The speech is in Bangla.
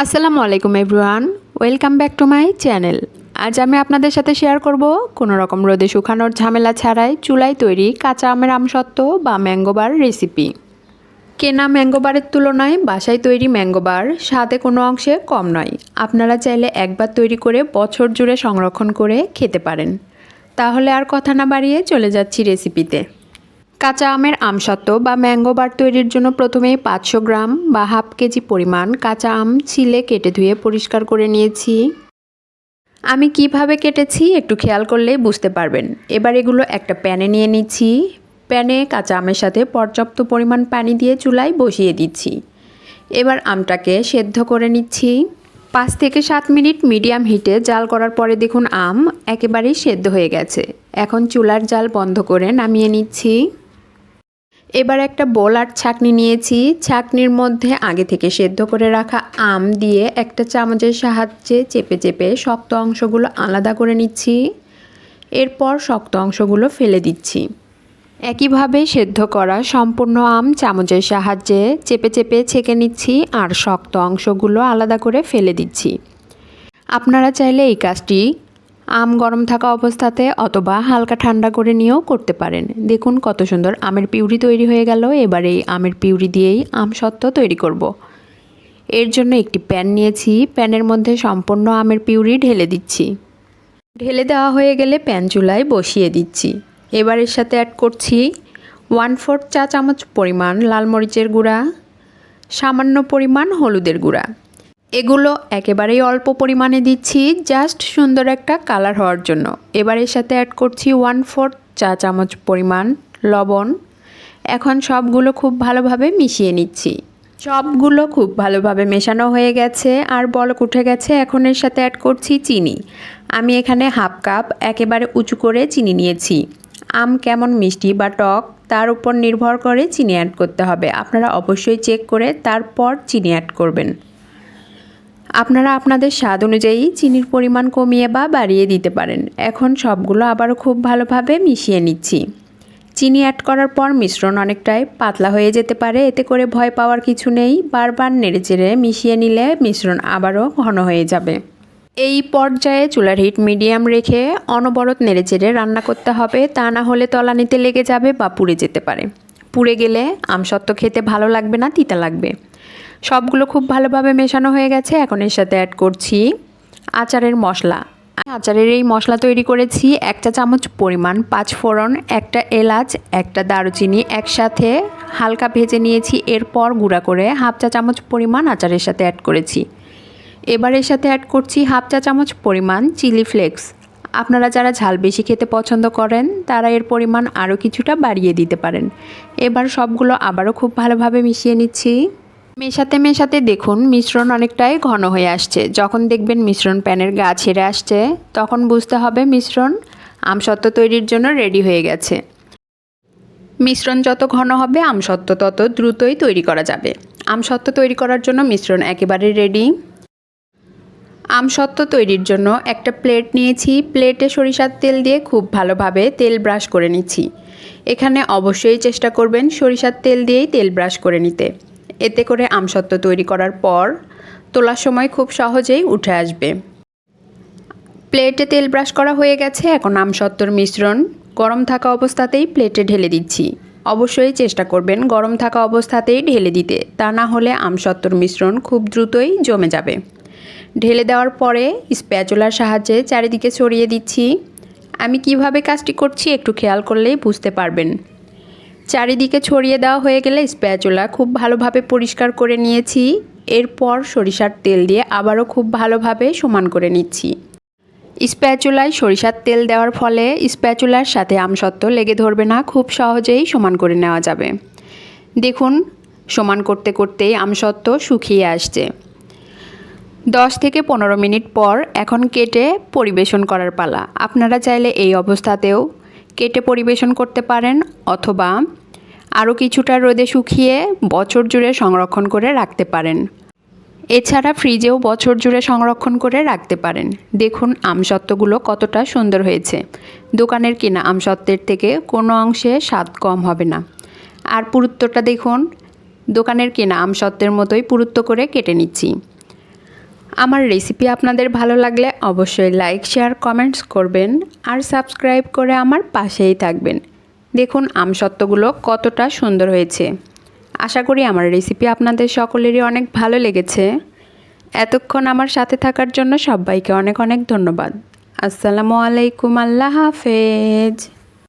আসসালামু আলাইকুম everyone, welcome back to my channel. আজ আমি আপনাদের সাথে শেয়ার করব কোনো রকম রোদে শুকানোর ঝামেলা ছাড়াই চুলায় তৈরি কাঁচা আমের আমসত্ত্ব বা ম্যাঙ্গোবার রেসিপি। কেনা ম্যাঙ্গোবারের তুলনায় বাসায় তৈরি ম্যাঙ্গোবার স্বাদে কোনো অংশে কম নয়। আপনারা চাইলে একবার তৈরি করে বছর জুড়ে সংরক্ষণ করে খেতে পারেন। তাহলে আর কথা না বাড়িয়ে চলে যাচ্ছি রেসিপিতে। কাঁচা আমের আমসত্ত্ব বা ম্যাঙ্গো বার তৈরির জন্য প্রথমেই পাঁচশো গ্রাম বা হাফ কেজি পরিমাণ কাঁচা আম ছিলে কেটে ধুয়ে পরিষ্কার করে নিয়েছি। আমি কীভাবে কেটেছি একটু খেয়াল করলেই বুঝতে পারবেন। এবার এগুলো একটা প্যানে নিয়ে নিচ্ছি। প্যানে কাঁচা আমের সাথে পর্যাপ্ত পরিমাণ পানি দিয়ে চুলায় বসিয়ে দিচ্ছি। এবার আমটাকে সেদ্ধ করে নিচ্ছি। পাঁচ থেকে সাত মিনিট মিডিয়াম হিটে জাল করার পরে দেখুন আম একেবারেই সেদ্ধ হয়ে গেছে। এখন চুলার জাল বন্ধ করে নামিয়ে নিচ্ছি। এবার একটা বোল আর ছাকনি নিয়েছি। ছাকনির মধ্যে আগে থেকে সেদ্ধ করে রাখা আম দিয়ে একটা চামচের সাহায্যে চেপে চেপে শক্ত অংশগুলো আলাদা করে নিচ্ছি। এরপর শক্ত অংশগুলো ফেলে দিচ্ছি। একইভাবে সেদ্ধ করা সম্পূর্ণ আম চামচের সাহায্যে চেপে চেপে ছেঁকে নিচ্ছি আর শক্ত অংশগুলো আলাদা করে ফেলে দিচ্ছি। আপনারা চাইলে এই কাজটি আম গরম থাকা অবস্থাতে অথবা হালকা ঠান্ডা করে নিয়েও করতে পারেন। দেখুন কত সুন্দর আমের পিউরি তৈরি হয়ে গেল। এবার এই আমের পিউরি দিয়েই আম সত্ত্ব তৈরি করব। এর জন্য একটি প্যান নিয়েছি। প্যানের মধ্যে সম্পূর্ণ আমের পিউরি ঢেলে দিচ্ছি। ঢেলে দেওয়া হয়ে গেলে প্যান চুলায় বসিয়ে দিচ্ছি। এবার এর সাথে অ্যাড করছি ওয়ান ফোর্থ চা চামচ পরিমাণ লাল মরিচের গুঁড়া, সামান্য পরিমাণ হলুদের গুঁড়া। এগুলো একেবারেই অল্প পরিমাণে দিচ্ছি জাস্ট সুন্দর একটা কালার হওয়ার জন্য। এবার এর সাথে অ্যাড করছি ওয়ান ফোর্থ চা চামচ পরিমাণ লবণ। এখন সবগুলো খুব ভালোভাবে মিশিয়ে নিচ্ছি। সবগুলো খুব ভালোভাবে মেশানো হয়ে গেছে আর বলক উঠে গেছে। এখন এর সাথে অ্যাড করছি চিনি। আমি এখানে হাফ কাপ একেবারে উঁচু করে চিনি নিয়েছি। আম কেমন মিষ্টি বা টক, তার উপর নির্ভর করে চিনি অ্যাড করতে হবে। আপনারা অবশ্যই চেক করে তারপর চিনি অ্যাড করবেন। আপনারা আপনাদের স্বাদ অনুযায়ী চিনির পরিমাণ কমিয়ে বা বাড়িয়ে দিতে পারেন। এখন সবগুলো আবারও খুব ভালোভাবে মিশিয়ে নিচ্ছি। চিনি অ্যাড করার পর মিশ্রণ অনেকটাই পাতলা হয়ে যেতে পারে, এতে করে ভয় পাওয়ার কিছু নেই। বারবার নেড়েচেড়ে মিশিয়ে নিলে মিশ্রণ আবারও ঘন হয়ে যাবে। এই পর্যায়ে চুলার হিট মিডিয়াম রেখে অনবরত নেড়ে নেড়েচেড়ে রান্না করতে হবে। তা না হলে তলানিতে লেগে যাবে বা পুড়ে যেতে পারে। পুড়ে গেলে আমসত্ত্ব খেতে ভালো লাগবে না, তিতা লাগবে। সবগুলো খুব ভালোভাবে মেশানো হয়ে গেছে, এখন এর সাথে অ্যাড করছি আচারের মশলা। আচারের এই মশলা তৈরি করেছি একটা চামচ পরিমাণ পাঁচ ফোড়ন, একটা এলাচ, একটা দারুচিনি একসাথে হালকা ভেজে নিয়েছি, এরপর গুঁড়া করে হাফ চা চামচ পরিমাণ আচারের সাথে অ্যাড করেছি। এবার এর সাথে অ্যাড করছি হাফ চা চামচ পরিমাণ চিলি ফ্লেক্স। আপনারা যারা ঝাল বেশি খেতে পছন্দ করেন, তারা এর পরিমাণ আরও কিছুটা বাড়িয়ে দিতে পারেন। এবার সবগুলো আবারও খুব ভালোভাবে মিশিয়ে নিচ্ছি। মেশাতে মেশাতে দেখুন মিশ্রণ অনেকটাই ঘন হয়ে আসছে। যখন দেখবেন মিশ্রণ প্যানের গা ছেড়ে আসছে, তখন বুঝতে হবে মিশ্রণ আমসত্ত্ব তৈরির জন্য রেডি হয়ে গেছে। মিশ্রণ যত ঘন হবে, আমসত্ত্ব তত দ্রুতই তৈরি করা যাবে। আমসত্ত্ব তৈরি করার জন্য মিশ্রণ একেবারে রেডি আমসত্ত্ব তৈরির জন্য একটা প্লেট নিয়েছি। প্লেটে সরিষার তেল দিয়ে খুব ভালোভাবে তেল ব্রাশ করে নিচ্ছি। এখানে অবশ্যই চেষ্টা করবেন সরিষার তেল দিয়েই তেল ব্রাশ করে নিতে। এতে করে আমসত্ত্ব তৈরি করার পর তোলার সময় খুব সহজেই উঠে আসবে। প্লেটে তেল ব্রাশ করা হয়ে গেছে, এখন আমসত্ত্বর মিশ্রণ গরম থাকা অবস্থাতেই প্লেটে ঢেলে দিচ্ছি। অবশ্যই চেষ্টা করবেন গরম থাকা অবস্থাতেই ঢেলে দিতে, তা না হলে আমসত্ত্বর মিশ্রণ খুব দ্রুতই জমে যাবে। ঢেলে দেওয়ার পরে স্প্যাচুলার সাহায্যে চারিদিকে ছড়িয়ে দিচ্ছি। আমি কীভাবে কাজটি করছি একটু খেয়াল করলেই বুঝতে পারবেন। চারিদিকে ছড়িয়ে দেওয়া হয়ে গেলে স্প্যাচুলা খুব ভালোভাবে পরিষ্কার করে নিয়েছি। এরপর সরিষার তেল দিয়ে আবারও খুব ভালোভাবে সমান করে নিচ্ছি। স্প্যাচুলায় সরিষার তেল দেওয়ার ফলে স্প্যাচুলার সাথে আমসত্ত্ব লেগে ধরবে না, খুব সহজেই সমান করে নেওয়া যাবে। দেখুন, সমান করতে করতেই আমসত্ত্ব শুকিয়ে আসছে। দশ থেকে পনেরো মিনিট পর এখন কেটে পরিবেশন করার পালা। আপনারা চাইলে এই অবস্থাতেও কেটে পরিবেশন করতে পারেন অথবা আরও কিছুটা রোদে শুকিয়ে বছর জুড়ে সংরক্ষণ করে রাখতে পারেন। এছাড়া ফ্রিজেও বছর জুড়ে সংরক্ষণ করে রাখতে পারেন। দেখুন আমসত্ত্বগুলো কতটা সুন্দর হয়েছে। দোকানের কেনা আমসত্ত্বের থেকে কোনো অংশে স্বাদ কম হবে না। আর পুরুত্বটা দেখুন, দোকানের কেনা আমসত্ত্বের মতোই পুরুত্ব করে কেটে নিচ্ছি। আমার রেসিপি আপনাদের ভালো লাগলে অবশ্যই লাইক শেয়ার কমেন্টস করবেন আর সাবস্ক্রাইব করে আমার পাশেই থাকবেন। দেখুন আমসত্ত্বগুলো কতটা সুন্দর হয়েছে। আশা করি আমার রেসিপি আপনাদের সকলেরই অনেক ভালো লেগেছে। এতক্ষণ আমার সাথে থাকার জন্য সবাইকে অনেক অনেক ধন্যবাদ। আসসালামু আলাইকুম, আল্লাহ হাফেজ।